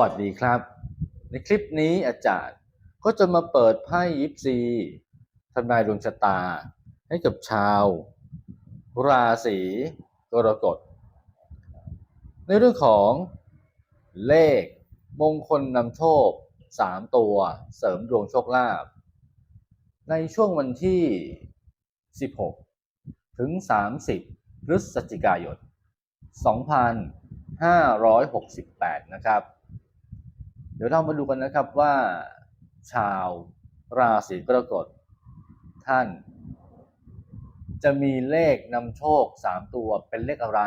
วัสดีครับ ในคลิปนี้อาจารย์ก็จะมาเปิดไพ่ยิปซีทำนายดวงชะตา ให้กับชาว ราศีกรกฎ ในเรื่องของเลขมงคลนำโชค3ตัวเสริมดวงโชคลาภในช่วงวันที่ 16 ถึง 30 พฤศจิกายน 2568 นะครับ เดี๋ยวเรามาดูกันนะครับว่า ชาวราศีกรกฎท่าน จะมีเลขนำโชค 3 ตัวเป็นเลขอะไร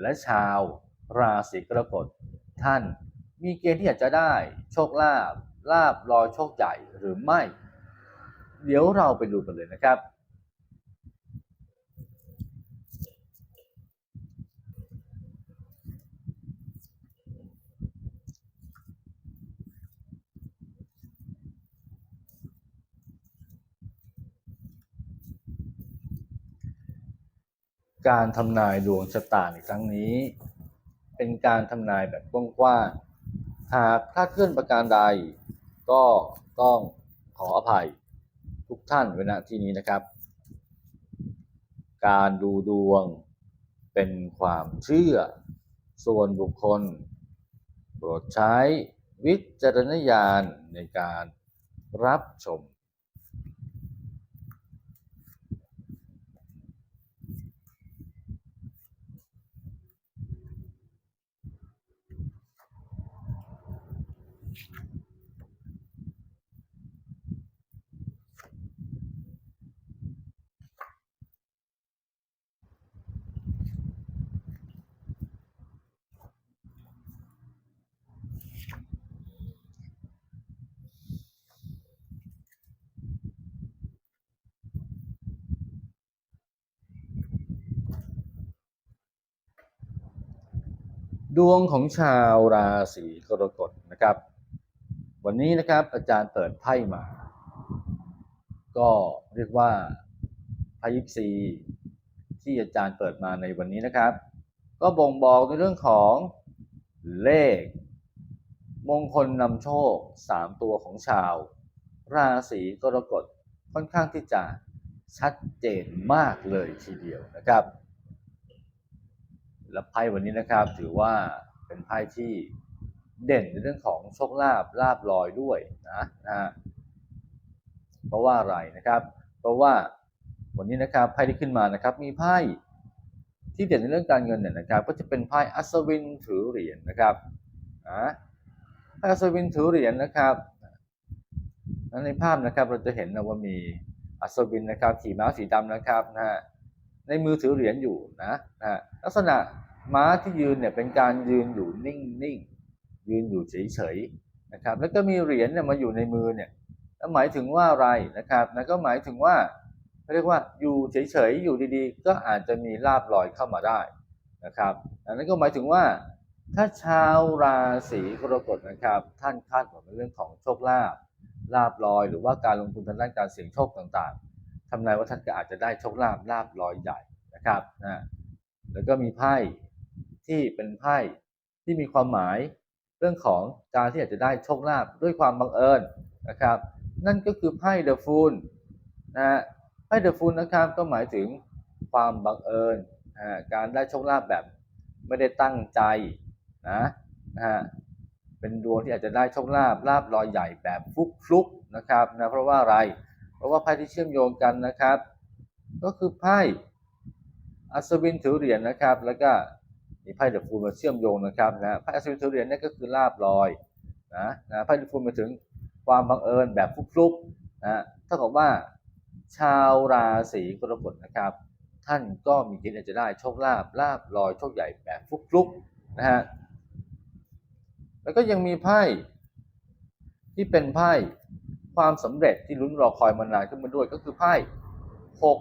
และชาวราศีกรกฎท่านมีเกณฑ์ที่อยากจะได้โชคลาภลาบลอยโชคใหญ่หรือไม่ เดี๋ยวเราไปดูกันเลยนะครับ การทำนายดวงชะตาในครั้งนี้ เป็นการทำนายแบบกว้างๆหากคลาดเคลื่อนประการใด ก็ต้องขออภัยทุกท่านเวณที่นี้นะครับ การดูดวงเป็นความเชื่อส่วนบุคคล โปรดใช้วิจารณญาณในการรับชม ด วงของชาวราศีกรกฎนะครับ วันนี้นะครับอาจารย์เปิดไพ่มา ก็เรียกว่าไพ่ยิปซีที่อาจารย์เปิดมาในวันนี้นะครับ ก็บ่งบอกในเรื่องของเลข มงคลนำโชค 3 ตัวของชาว ราศีกรกฎค่อนข้างที่จะชัดเจนมากเลยทีเดียวนะครับ และไพ่วันนี้นะครับถือว่าเป็นไพ่ที่เด่นในเรื่องของโชคลาภลาบลอยด้วยนะนะฮะเพราะว่าอะไรนะครับ เพราะว่าวันนี้นะครับไพ่ที่ขึ้นมานะครับมีไพ่ที่เด่นในเรื่องการเงินเนี่ยนะครับ ก็จะเป็นไพ่อัศวินถือเหรียญนะครับนะไพ่อัศวินถือเหรียญนะครับในภาพนะครับเราจะเห็นนะว่ามีอัศวินนะครับขี่ม้าสีดำนะครับนะฮะ ในมือถือเหรียญอยู่นะนะฮะลักษณะม้าที่ยืนเนี่ยเป็นการยืนอยู่นิ่งๆยืนอยู่เฉยๆนะครับ แล้วก็มีเหรียญเนี่ยมาอยู่ในมือเนี่ยหมายถึงว่าอะไรนะครับนั่นก็หมายถึงว่าเรียกว่าอยู่เฉยๆอยู่ดีๆ ก็อาจจะมีลาบลอยเข้ามาได้นะครับนั่นก็หมายถึงว่า ถ้าชาวราศีกรกฎนะครับ ท่านคาดหวังในเรื่องของโชคลาภลาบลอย หรือว่าการลงทุนทางด้านการเสี่ยงโชคต่างๆ ทำนายว่าท่านก็อาจจะได้โชคลาภลาบลอยใหญ่นะครับนะแล้วก็มีไพ่ที่เป็นไพ่ที่มีความหมายเรื่องของการที่อาจจะได้โชคลาภด้วยความบังเอิญนะครับ นั่นก็คือไพ่เดอะฟูลนะฮะไพ่เดอะฟูลนะครับก็หมายถึงความบังเอิญการได้โชคลาภแบบไม่ได้ตั้งใจนะนะฮะเป็นดวงที่อาจจะได้โชคลาภลาบลอยใหญ่แบบฟลุกๆนะครับนะเพราะว่าอะไร ราะว่าไพ่ที่เชื่อมโยงกันนะครับ ก็คือไพ่อัศวินถือเหรียญนะครับ แล้วก็มีไพ่เดอะฟูลมาเชื่อมโยงนะครับนะไพ่อัศวินถือเหรียญนี่ก็คือลาบลอยนะนะไพ่เดอะฟูลมาถึงความบังเอิญแบบฟลุกๆนะเท่ากับว่าชาวราศีกรกฎนะครับ ท่านก็มีเกณฑ์จะได้โชคลาภลาบลอยโชคใหญ่แบบฟลุกๆนะฮะแล้วก็ยังมีไพ่ที่เป็นไพ่ ความสำเร็จที่ลุ้นรอคอยมานานขึ้นมาด้วยก็คือไพ่หก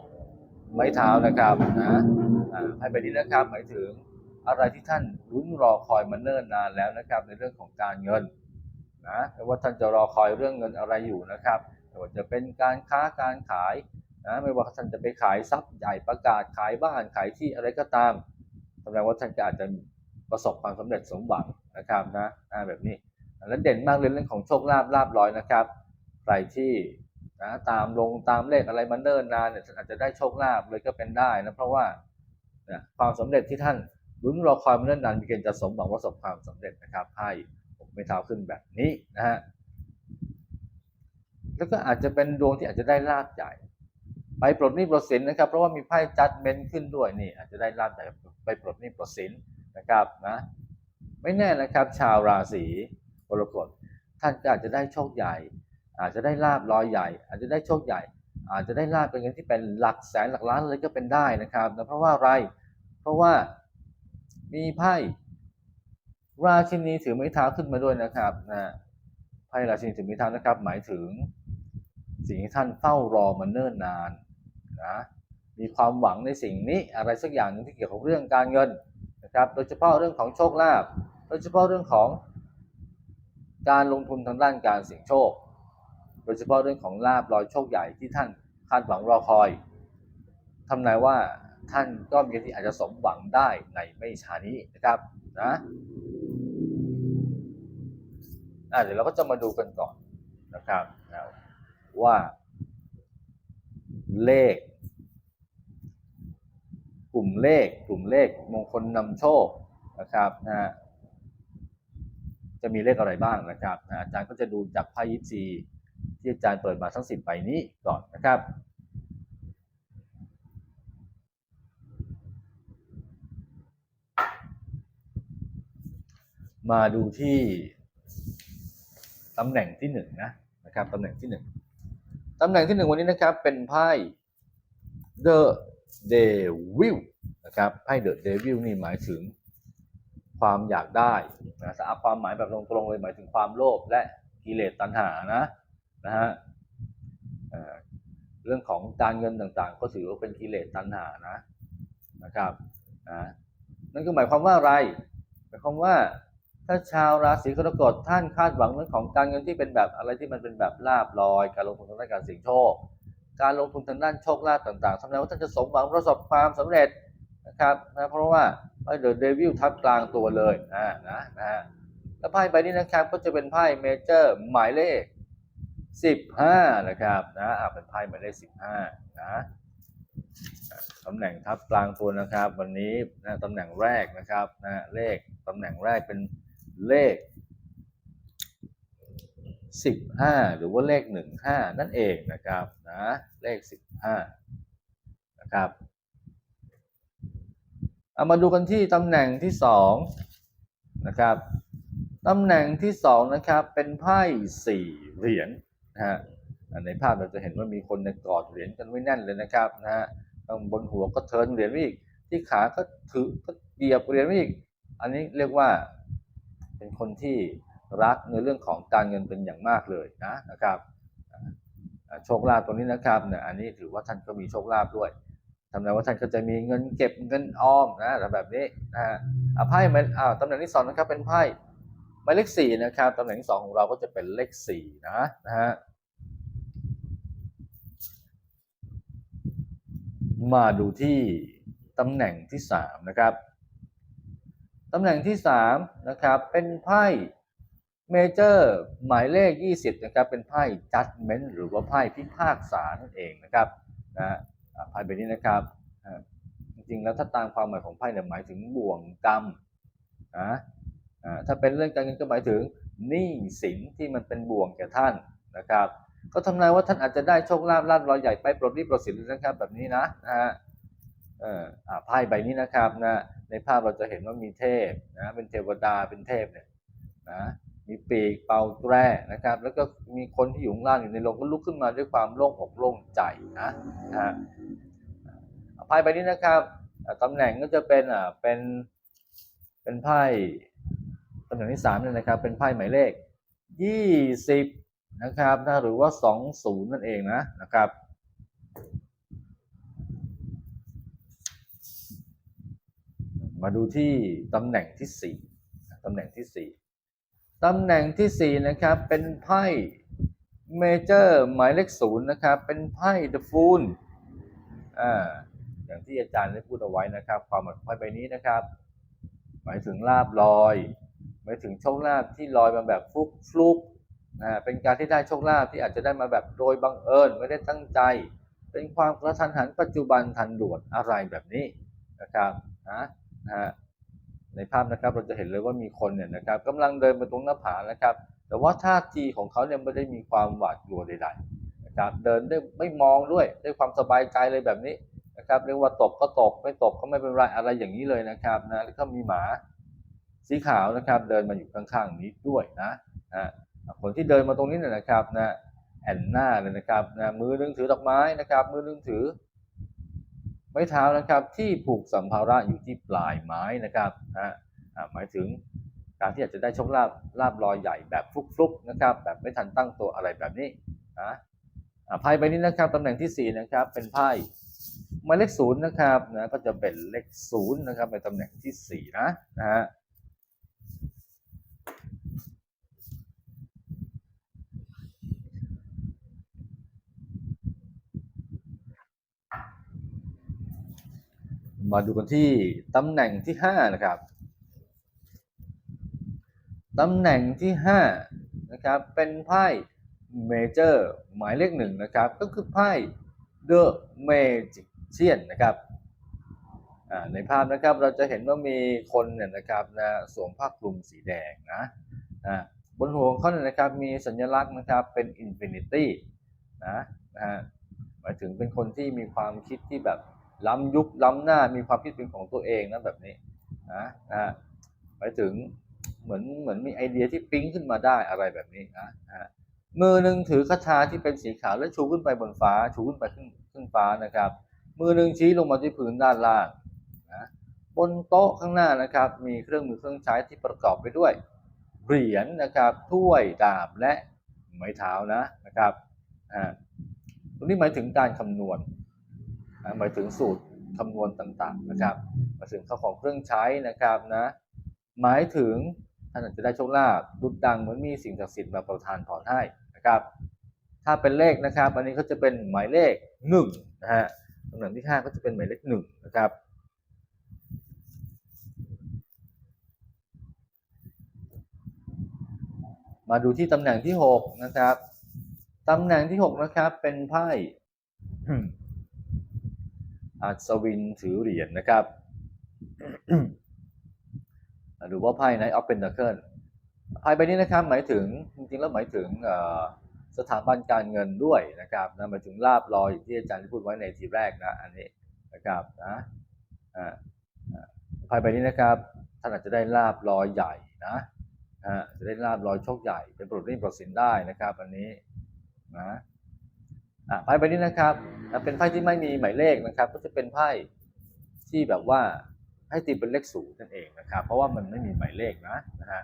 ไม้เท้านะครับนะไพ่ใบนี้นะครับหมายถึงอะไรที่ท่านลุ้นรอคอยมาเนิ่นนานแล้วนะครับ ในเรื่องของการเงินนะไม่ว่าท่านจะรอคอยเรื่องเงินอะไรอยู่นะครับไม่ว่าจะเป็นการค้าการขายนะไม่ว่าท่านจะไปขายทรัพย์ใหญ่ประกาศขายบ้านขายที่อะไรก็ตามแสดงว่าท่านก็อาจจะประสบความสำเร็จสมหวังนะครับนะแบบนี้แล้วเด่นมากเลยเรื่องของโชคลาภลาบลอยนะครับ ใครที่นะตามลงตามเลขอะไรมาเนิ่นนานเนี่ยอาจจะได้โชคลาภเลยก็เป็นได้นะเพราะว่านะความสำเร็จที่ท่านลุ้นรอคอยมาเนิ่นนานมีเกณฑ์จะสมหวังประสบความสำเร็จนะครับให้ผมไม่เท้าขึ้นแบบนี้นะฮะแล้วก็อาจจะเป็นดวงที่อาจจะได้ลาบใหญ่ไปปลดหนี้ปลดสินนะครับ เพราะว่ามีไพ่จัดเมนขึ้นด้วยนี่ อาจจะได้ลาบใหญ่ไปปลดหนี้ปลดสินนะครับนะไม่แน่นะครับ ชาวราศีกรกฎท่านก็อาจจะได้โชคใหญ่ อาจจะได้ลาบลอยใหญ่ อาจจะได้โชคใหญ่ อาจจะได้ลาบเป็นเงินที่เป็นหลักแสนหลักล้านเลยก็เป็นได้นะครับนะเพราะว่าอะไร เพราะว่ามีไพ่ราชินีถือไม้เท้าขึ้นมาด้วยนะครับนะไพ่ราชินีถือไม้เท้านะครับ หมายถึงสิ่งที่ท่านเฝ้ารอมาเนิ่นนานนะมีความหวังในสิ่งนี้อะไรสักอย่างนึงที่เกี่ยวกับเรื่องการเงินนะครับ โดยเฉพาะเรื่องของโชคลาภโดยเฉพาะเรื่องของการลงทุนทางด้านการเสี่ยงโชค โดยเฉพาะเรื่องของลาบลอยโชคใหญ่ที่ท่านคาดหวังรอคอยทำนายว่าท่านก็มีที่อาจจะสมหวังได้ในไม่ช้านี้นะครับนะเดี๋ยวเราก็จะมาดูกันก่อนนะครับว่าเลข กลุ่มเลข กลุ่มเลขมงคลนำโชคนะครับนะจะมีเลขอะไรบ้างนะครับอาจารย์ก็จะดูจากไพ่ยิปซี ที่อาจารย์เปิดมาทั้งสิบใบนี้ก่อนนะครับมาดูที่ตำแหน่งที่หนึ่งนะนะครับตำแหน่งที่หนึ่งตำแหน่งที่หนึ่งวันนี้นะครับเป็นไพ่ The Devil นะครับไพ่ The Devil นี่หมายถึงความอยากได้นะถ้าเอาความหมายแบบตรงๆเลยหมายถึงความโลภและกิเลสตัณหานะ นะฮะเรื่องของการเงินต่างๆ ก็ถือว่าเป็นกิเลสตัณหานะนะครับนะนั่นก็หมายความว่าอะไรหมายความว่าถ้าชาวราศีกรกฎท่านคาดหวังเรื่องของการเงินที่เป็นแบบอะไรที่มันเป็นแบบลาบลอย การลงทุนทางด้านการเสี่ยงโชค การลงทุนทางด้านโชคลาภต่างๆทำให้ว่าท่านจะสมหวังประสบความสำเร็จนะครับนะเพราะว่าไพ่เดอะเดวิลทับกลางตัวเลยนะนะนะฮะแล้วไพ่ใบนี้นะครับก็จะเป็นไพ่เมเจอร์หมายเลข 15 นะครับนะอ่าเป็นไพ่หมายเลข15 นะตำแหน่งทับกลางตัวนะครับ วันนี้นะตำแหน่งแรกนะครับนะเลขตำแหน่งแรกเป็นเลข 15 หรือว่าเลข 15 นั่นเองนะครับนะเลข 15 นะครับเอามาดูกันที่ตำแหน่งที่2นะครับตำแหน่งที่2นะครับเป็นไพ่4เหรียญ นะฮะในภาพเราจะเห็นว่ามีคนในกอดเหรียญกันไว้แน่นเลยนะครับนะฮะข้างบนหัวก็เทิร์นเหรียญไว้อีก ที่ขาก็ถือก็เหยียบเหรียญไว้อีก อันนี้เรียกว่าเป็นคนที่รักในเรื่องของการเงินเป็นอย่างมากเลยนะนะครับโชคลาภตรงนี้นะครับเนี่ยอันนี้ถือว่าท่านก็มีโชคลาภด้วยทำนายว่าท่านก็จะมีเงินเก็บเงินออมนะแบบนี้นะฮะไพ่มายอ่าตำแหน่งที่สองนะครับเป็นไพ่หมายเลขสี่นะครับตำแหน่งที่สองของเราก็จะเป็นเลขสี่นะนะฮะ มาดูที่ตำแหน่งที่สามนะครับตำแหน่งที่ 3 นะครับ เป็นไพ่เมเจอร์หมายเลข 20 นะครับ เป็นไพ่ judgment หรือว่าไพ่พิพากษานั่นเองนะครับนะไพ่ใบนี้นะครับจริงๆแล้วถ้าตามความหมายของไพ่เนี่ยหมายถึงบ่วงกรรมนะถ้าเป็นเรื่องการเงินก็หมายถึงหนี้สินที่มันเป็นบ่วงแก่ท่านนะครับ ก็ทำนายว่าท่านอาจจะได้โชคลาภลาภลอยใหญ่ไปปลดหนี้ปลดสินนะครับแบบนี้นะนะฮะเอ่ออ่าไพ่ใบนี้นะครับนะในภาพเราจะเห็นว่ามีเทพนะเป็นเทวดาเป็นเทพเนี่ยนะมีปีกเป่าแตรนะครับ แล้วก็มีคนที่อยู่ข้างล่างอยู่ในโลงก็ลุกขึ้นมาด้วยความโล่งอกโล่งใจนะนะฮะอ่าไพ่ใบนี้นะครับตำแหน่งก็จะเป็นอ่าเป็นเป็นไพ่ตำแหน่งที่สามเนี่ยนะครับ เป็นไพ่หมายเลขยี่สิบ นะครับนะหรือว่าสองศูนย์นั่นเองนะนะครับมาดูที่ตำแหน่งที่สี่ตำแหน่งที่สี่ตำแหน่งที่สี่นะครับ เป็นไพ่เมเจอร์หมายเลขศูนย์นะครับ เป็นไพ่ The Fool อ่าอย่างที่อาจารย์ได้พูดเอาไว้นะครับ ความหมายของไพ่ใบนี้นะครับ หมายถึงลาบลอย หมายถึงโชคลาภที่ลอยมาแบบฟลุกฟลุก เป็นการที่ได้โชคลาภที่อาจจะได้มาแบบโดยบังเอิญไม่ได้ตั้งใจ เป็นความกระทันหันปัจจุบันทันด่วนอะไรแบบนี้นะครับนะนะฮะในภาพนะครับเราจะเห็นเลยว่ามีคนเนี่ยนะครับกำลังเดินไปตรงหน้าผานะครับ แต่ว่าท่าทีของเขาเนี่ยไม่ได้มีความหวาดกลัวใดๆนะครับเดินได้ไม่มองด้วยด้วยความสบายใจเลยแบบนี้นะครับเรียกว่าตกก็ตกไม่ตกก็ไม่เป็นไรอะไรอย่างนี้เลยนะครับนะแล้วก็มีหมาสีขาวนะครับ เดินมาอยู่ข้างๆนี้ด้วยนะนะ คนที่เดินมาตรงนี้เนี่ยนะครับนะแอนหน้าเลยนะครับนะมือนึงถือดอกไม้นะครับ มือนึงถือ ไม้เท้านะครับที่ผูกสัมภาระอยู่ที่ปลายไม้นะครับนะหมายถึงการที่อาจจะได้โชคลาภลาบลอยใหญ่แบบฟลุกๆนะครับ แบบไม่ทันตั้งตัวอะไรแบบนี้นะไพ่ใบนี้นะครับตำแหน่งที่สี่นะครับเป็นไพ่หมายเลขศูนย์นะครับนะก็จะเป็นเลขศูนย์นะครับในตำแหน่งที่สี่นะนะฮะ มาดูกันที่ตำแหน่งที่ห้านะครับตำแหน่งที่ห้านะครับเป็นไพ่เมเจอร์หมายเลขหนึ่งนะครับ ก็คือไพ่ The Magician นะครับอ่าในภาพนะครับเราจะเห็นว่ามีคนเนี่ยนะครับนะสวมผ้าคลุมสีแดงนะนะบนหัวของเขาเนี่ยนะครับมีสัญลักษณ์นะครับเป็น Infinity นะนะฮะหมายถึงเป็นคนที่มีความคิดที่แบบ ล้ำยุคล้ำหน้ามีความคิดเป็นของตัวเองนะแบบนี้นะนะฮะหมายถึงเหมือนเหมือนมีไอเดียที่ปิ๊งขึ้นมาได้อะไรแบบนี้นะนะมือหนึ่งถือคาถาที่เป็นสีขาวและชูขึ้นไปบนฟ้า ชูขึ้นไปขึ้นขึ้นฟ้านะครับ มือหนึ่งชี้ลงมาที่พื้นด้านล่างนะบนโต๊ะข้างหน้านะครับ มีเครื่องมือเครื่องใช้ที่ประกอบไปด้วย เหรียญนะครับถ้วยดาบและไม้เท้านะนะครับอ่าตรงนี้หมายถึงการคำนวณ นะหมายถึงสูตรคำนวณต่างๆนะครับหมายถึงข้าวของเครื่องใช้นะครับนะหมายถึงท่านอาจจะได้โชคลาภดุดดังเหมือนมีสิ่งศักดิ์สิทธิ์มาประทานพรให้นะครับถ้าเป็นเลขนะครับ อันนี้ก็จะเป็นหมายเลขหนึ่งนะฮะตำแหน่งที่ห้าก็จะเป็นหมายเลขหนึ่งนะครับมาดูที่ตำแหน่งที่หกนะครับ ตำแหน่งที่หกนะครับ เป็นไพ่ อัศวินถือเหรียญนะครับ หรือว่าไพ่ Knight of Pentacle ไพ่ใบนี้นะครับหมายถึงจริงๆแล้วหมายถึงสถาบันการเงินด้วยนะครับนะหมายถึงลาบลอยอย่างที่อาจารย์พูดไว้ในทีแรกนะอันนี้นะครับนะอ่าอ่าไพ่ใบนี้นะครับท่านอาจจะได้ลาบลอยใหญ่นะจะได้ลาบลอยโชคใหญ่ เป็นปลดหนี้ปลดสินได้นะครับ อันนี้นะ ไพ่ใบนี้นะครับเป็นไพ่ที่ไม่มีหมายเลขนะครับ ก็จะเป็นไพ่ที่แบบว่าให้ตีเป็นเลขศูนย์นั่นเองนะครับ เพราะว่ามันไม่มีหมายเลขนะนะฮะ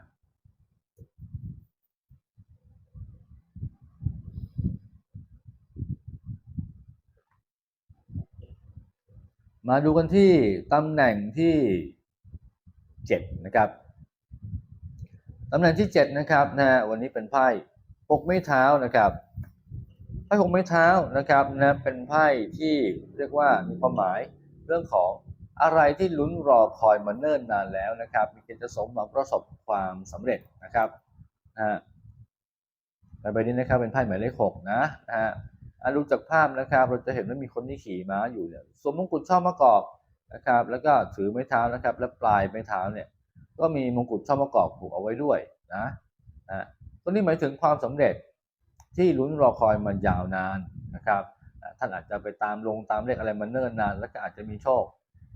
มาดูกันที่ตำแหน่งที่เจ็ดนะครับตำแหน่งที่เจ็ดนะครับนะวันนี้เป็นไพ่หกไม้เท้านะครับ ไพ่หกไม้เท้านะครับนะเป็นไพ่ที่เรียกว่ามีความหมายเรื่องของอะไรที่ลุ้นรอคอยมาเนิ่นนานแล้วนะครับ มีเกณฑ์จะสมหวังประสบความสำเร็จนะครับนะฮะใบใบนี้นะครับเป็นไพ่หมายเลขหกนะนะฮะอะดูจากภาพนะครับ เราจะเห็นว่ามีคนที่ขี่ม้าอยู่เนี่ยสวมมงกุฎช่อมะกอกนะครับ แล้วก็ถือไม้เท้านะครับ และปลายไม้เท้าเนี่ย ก็มีมงกุฎช่อมะกอกผูกเอาไว้ด้วยนะนะตัวนี้หมายถึงความสำเร็จ ที่ลุ้นรอคอยมายาวนานนะครับท่านอาจจะไปตามลงตามเลขอะไรมาเนิ่นนาน แล้วก็อาจจะมีโชค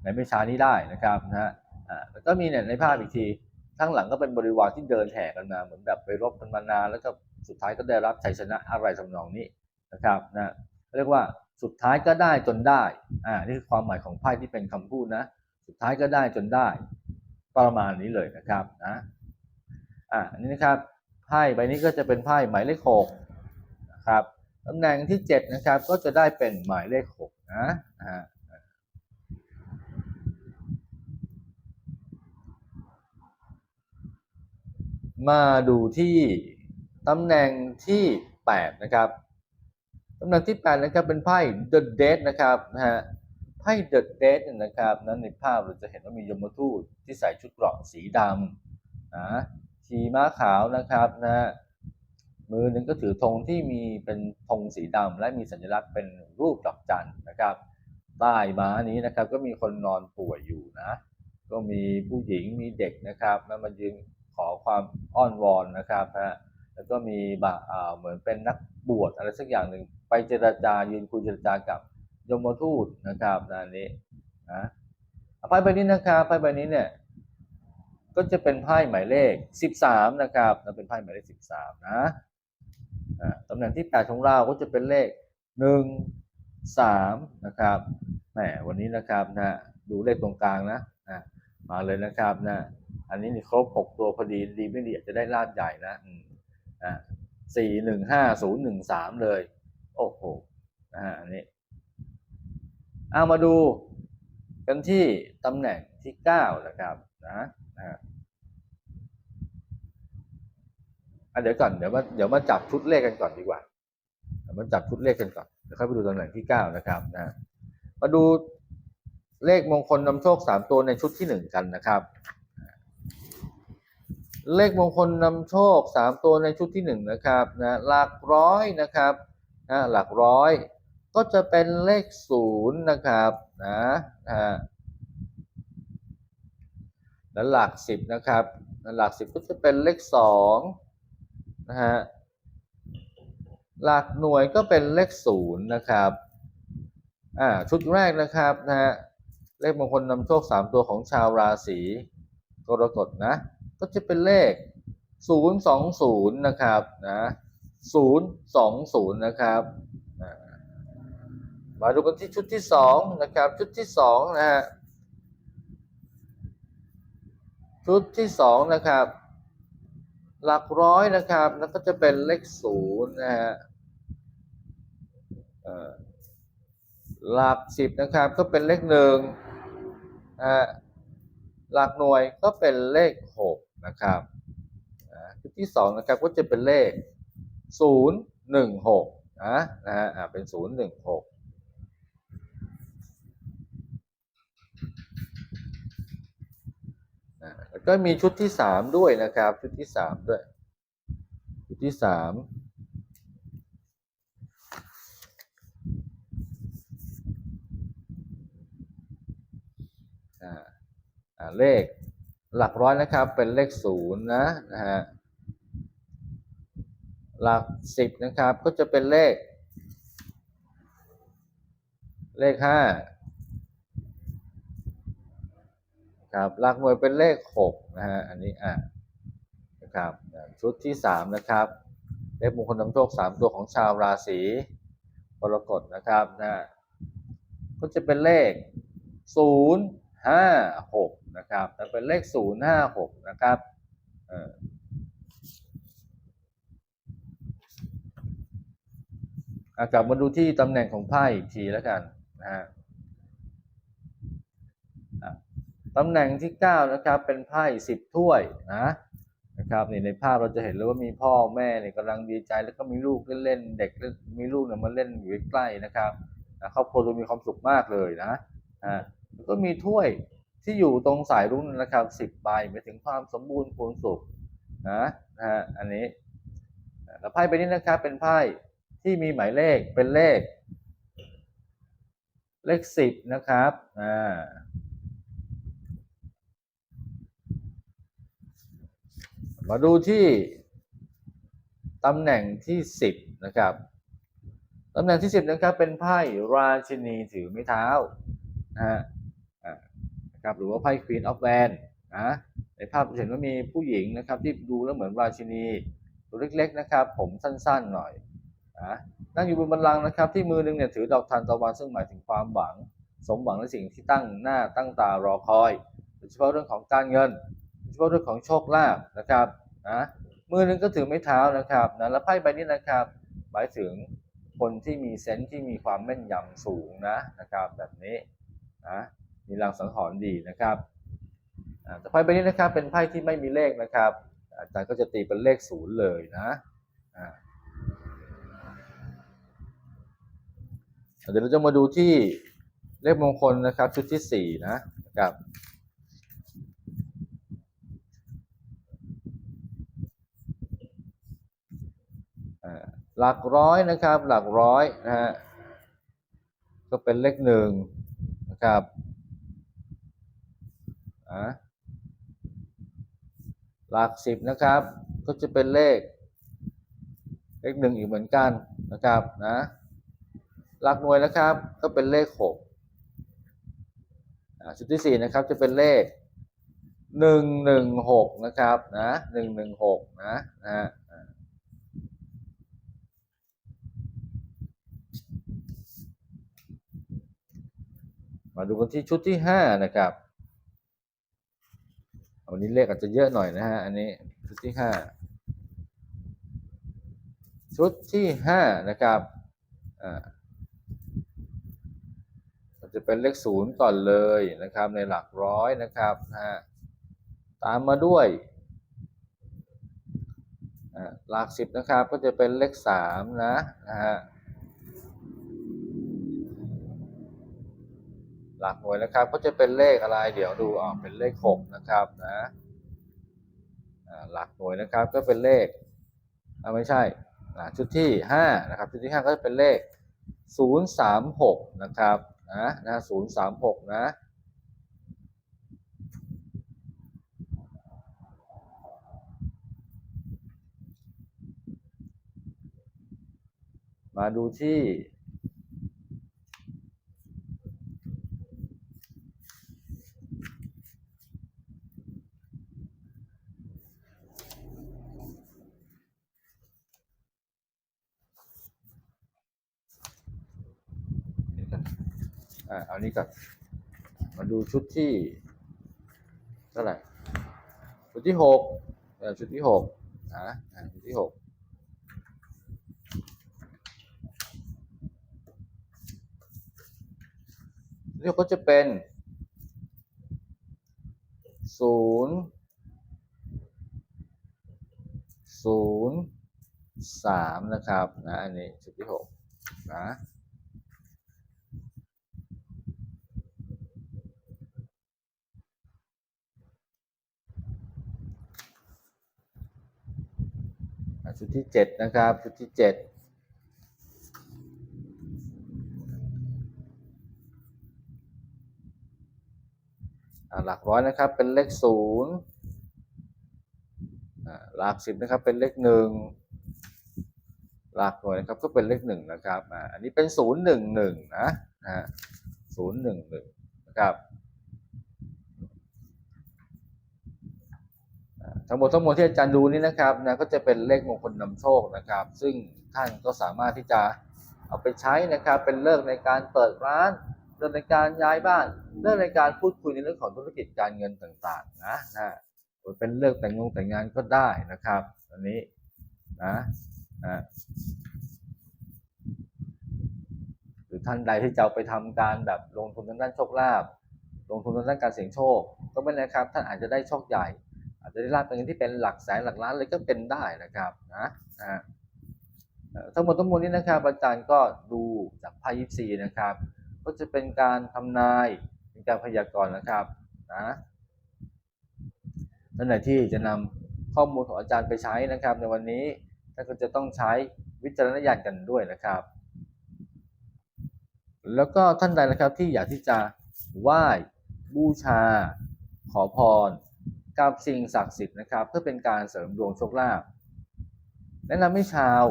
ในไม่ช้านี้ได้นะครับนะฮะอ่าแล้วก็มีเนี่ยในภาพอีกทีข้างหลังก็เป็นบริวารที่เดินแห่กันมา เหมือนแบบไปรบกันมานาน แล้วก็สุดท้ายก็ได้รับชัยชนะอะไรทำนองนี้นะครับนะเรียกว่าสุดท้ายก็ได้จนได้อ่านี่คือความหมายของไพ่ที่เป็นคำพูดนะสุดท้ายก็ได้จนได้ประมาณนี้เลยนะครับนะอ่าอันนี้นะครับไพ่ใบนี้ก็จะเป็นไพ่หมายเลขหก นะครับตำแหน่งที่เจ็ดนะครับ ก็จะได้เป็นหมายเลขหกนะอ่ามาดูที่ตำแหน่งที่ 8 นะครับตำแหน่งที่ 8 นะครับ เป็นไพ่ The Dead นะครับนะฮะไพ่ The Dead เนี่ยนะครับ นั้นในภาพเราจะเห็นว่ามียมทูตที่ใส่ชุดเกราะสีดำนะขี่ม้าขาวนะครับนะฮะ มือหนึ่งก็ถือธงที่มีเป็นธงสีดำและมีสัญลักษณ์เป็นรูปดอกจันนะครับ ใต้ม้านี้นะครับก็มีคนนอนป่วยอยู่นะ ก็มีผู้หญิงมีเด็กนะครับแล้วมายืนขอความอ้อนวอนนะครับนะแล้วก็มีบะอ่าเหมือนเป็นนักบวชอะไรสักอย่างหนึ่งไปเจรจายืนคุยเจรจากับยมทูตนะครับนอันนี้นะเอาไพ่ใบนี้นะครับไพ่ใบนี้เนี่ยก็จะเป็นไพ่หมายเลข 13 นะครับเป็นไพ่หมายเลข 13 นะ ตำแหน่งที่ 8 ของเราก็จะเป็นเลข 1 3 นะครับแหมวันนี้นะครับนะดูเลขตรงกลางนะอะมาเลยนะครับนะอันนี้นี่ครบ 6 ตัวพอดีดีไม่ดีอาจจะได้ลาดใหญ่นะอืมอะสี่หนึ่งห้าศูนย์หนึ่งสามเลย โอ้โหนะฮะอันนี้เอามาดูกันที่ตำแหน่งที่เก้านะครับนะนะฮะ อะเดี๋ยวก่อนเดี๋ยวมาเดี๋ยวมาจับชุดเลขกันก่อนดีกว่าเดี๋ยวมาจับชุดเลขกันก่อนเดี๋ยวค่อยไปดูตำแหน่งที่เก้านะครับนะมาดูเลขมงคลนำโชคสามตัวในชุดที่หนึ่งกันนะครับ เลขมงคลนำโชคสามตัวในชุดที่หนึ่งนะครับนะหลักร้อยนะครับนะหลักร้อยก็จะเป็นเลขศูนย์นะครับนะนะฮะและหลักสิบนะครับหลักสิบก็จะเป็นเลขสอง นะฮะหลักหน่วยก็เป็นเลขศูนย์นะครับอ่าชุดแรกนะครับนะฮะเลขมงคลนำโชคสามตัวของชาวราศีกรกฎนะ ก็จะเป็นเลข020นะครับนะ020นะครับมาดูกันที่ชุดที่สองนะครับ ชุดที่สองนะฮะชุดที่สองนะครับ หลักร้อยนะครับ แล้วก็จะเป็นเลขศูนย์นะฮะหลักสิบนะครับก็เป็นเลขหนึ่งนะหลักหน่วยก็เป็นเลขหกนะครับอ่าชุดที่สองนะครับก็จะเป็นเลขศูนย์หนึ่งหกนะนะฮะเป็นศูนย์หนึ่งหก อ่าแล้ว ก็มีชุดที่สามด้วยนะครับ ชุดที่สามด้วย ชุดที่สามอ่าเลขหลักร้อยนะครับเป็นเลขศูนย์นะนะฮะหลักสิบนะครับก็จะเป็นเลข เลขห้า ครับหลักหน่วยเป็นเลขหกนะฮะอันนี้อะนะครับชุดที่สามนะครับเลขมงคลนำโชคสามตัวของชาวราศีกรกฎนะครับนะก็จะเป็นเลขศูนย์ห้าหกนะครับแต่เป็นเลขศูนย์ห้าหกนะครับเอออะกลับมาดูที่ตำแหน่งของไพ่อีกทีแล้วกันนะฮะ ตำแหน่งที่เก้านะครับ เป็นไพ่สิบถ้วยนะนะครับนี่ในภาพเราจะเห็นเลยว่ามีพ่อแม่เนี่ยกำลังดีใจ แล้วก็มีลูกเล่นๆเด็กมีลูกเนี่ยมาเล่นอยู่ใกล้ๆนะครับครอบครัวจะมีความสุขมากเลยนะอ่าแล้วก็มีถ้วยที่อยู่ตรงสายรุ้งนะครับสิบใบหมายถึงความสมบูรณ์พูนสุขนะนะฮะอันนี้แล้วไพ่ใบนี้นะครับเป็นไพ่ที่มีหมายเลขเป็นเลข เลขสิบนะครับอ่า มาดูที่ตำแหน่งที่สิบนะครับตำแหน่งที่สิบนะครับ เป็นไพ่ราชินีถือไม้เท้านะฮะนะครับหรือว่าไพ่ Queen of w a n นะในภาพเห็นว่ามีผู้หญิงนะครับ ที่ดูแล้วเหมือนราชินีตัวเล็กๆนะครับ ผมสั้นๆหน่อยนะนั่งอยู่บนบัลลังนะครับ ที่มือหนึงเนี่ยถือดอกทานตะวันซึ่งหมายถึงความหวัง สมหวังในสิ่งที่ตั้งหน้าตั้งตารอคอยโดยเฉพาะเรื่องของการเงินโดยเฉพาะเรื่องของโชคลาภนะครับ นะมือหนึงก็ถือไม้เท้านะครับนะแล้วไพ่ใบนี้นะครับ หมายถึงคนที่มีเซนส์ที่มีความแม่นยำสูงนะนะครับ แบบนี้นะมีลางสังหรณ์ดีนะครับแต่ไพ่ใบนี้นะครับเป็นไพ่ที่ไม่มีเลขนะครับ อาจารย์ก็จะตีเป็นเลขศูนย์เลยนะเดี๋ยวเราจะมาดูที่เลขมงคลนะครับชุดที่สี่นะครับ หลักร้อยนะครับ หลักร้อยนะฮะก็เป็นเลขหนึ่งนะครับอะหลักสิบนะครับ ก็จะเป็นเลข เลขหนึ่งอีกเหมือนกันนะครับนะหลักหน่วยนะครับ ก็เป็นเลขหกอ่าชุดที่สี่นะครับจะเป็นเลขหนึ่งหนึ่งหกนะครับนะหนึ่งหนึ่งหกนะนะฮะอ่า มาดูกันที่ชุดที่ห้านะครับวันนี้เลขอาจจะเยอะหน่อยนะฮะ อันนี้ชุดที่ห้าชุดที่ห้านะครับ อ่าจะเป็นเลขศูนย์ก่อนเลยนะครับ ในหลักร้อยนะครับนะฮะตามมาด้วยหลักสิบนะครับก็จะเป็นเลขสามนะนะฮะ หลักหน่วยนะครับก็จะเป็นเลขอะไร เดี๋ยวดูออกเป็นเลขหกนะครับนะหลักหน่วยนะครับก็เป็นเลขไม่ใช่ชุดที่ห้านะครับชุดที่ห้าก็จะเป็นเลขศูนย์สามหกนะครับนะนะศูนย์สามหกนะมาดูที่ นี่กันอ่าเอา นี้ก่อนมาดูชุดที่เท่าไหร่ชุดที่หกชุดที่หกนะชุดที่หกนี่ก็จะเป็นศูนย์ศูนย์สามนะครับนะอันนี้ชุดที่หกนะ ชุดที่เจ็ดนะครับชุดที่เจ็ดหลักร้อยนะครับเป็นเลขศูนย์หลักสิบนะครับเป็นเลขหนึ่งหลักหน่วยนะครับก็เป็นเลขหนึ่งนะครับอันนี้เป็นศูนย์หนึ่งหนึ่งนะนะฮะศูนย์หนึ่งหนึ่งนะครับอะ ทั้งหมดทั้งมวลที่อาจารย์ดูนี่นะครับนะก็จะเป็นเลขมงคลนำโชคนะครับ ซึ่งท่านก็สามารถที่จะเอาไปใช้นะครับ เป็นเลิกในการเปิดร้านเลิกในการย้ายบ้านเลิกในการพูดคุยในเรื่องของธุรกิจการเงินต่างๆ นะนะเป็นเลิกแต่งงงแต่งงานก็ได้นะครับอันนี้นะนะหรือท่านใดที่จะไปทำการแบบลงทุนทางด้านโชคลาภลงทุนทางด้านการเสี่ยงโชค ก็ไม่แน่นะครับท่านอาจจะได้โชคใหญ่ อาจจะได้ลาบเป็นเงินที่เป็นหลักแสนหลักล้านเลยก็เป็นได้นะครับนะทั้งหมดทั้งมวลนี้นะครับอาจารย์ก็ดูจากไพ่ยิปซีนะครับ ก็จะเป็นการทำนายเป็นการพยากรณ์นะครับนะท่านไหนที่จะนำข้อมูลของอาจารย์ไปใช้นะครับ ในวันนี้ท่านก็จะต้องใช้วิจารณญาณกันด้วยนะครับ แล้วก็ท่านใดนะครับที่อยากที่จะไหว้บูชา ขอพร กับสิ่งศักดิ์สิทธิ์นะครับ เพื่อเป็นการเสริมดวงโชคลาภแนะนำให้ชาว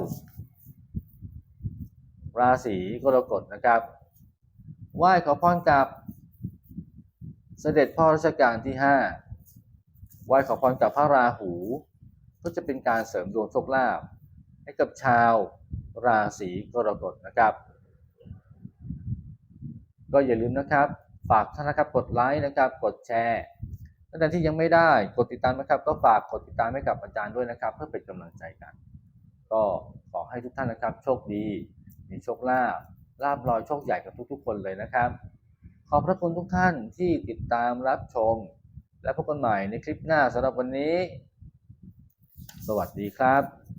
ราศีกรกฎนะครับไหว้ขอพรกับเสด็จพ่อรัชกาลที่ 5 ไหว้ขอพรกับพระราหู ก็จะเป็นการเสริมดวงโชคลาภให้กับชาวราศีกรกฎนะครับ ก็อย่าลืมนะครับ ฝากท่านนะครับกดไลค์นะครับ กดแชร์ ท่านใดที่ยังไม่ได้กดติดตามนะครับ ก็ฝากกดติดตามให้กับอาจารย์ด้วยนะครับ เพื่อเป็นกำลังใจกัน ก็ขอให้ทุกท่านนะครับ โชคดี มีโชคลาภลาบลอยโชคใหญ่กับทุกๆ คนเลยนะครับ ขอบพระคุณทุกท่านที่ติดตามรับชม และพบกันใหม่ในคลิปหน้าสำหรับวันนี้ สวัสดีครับ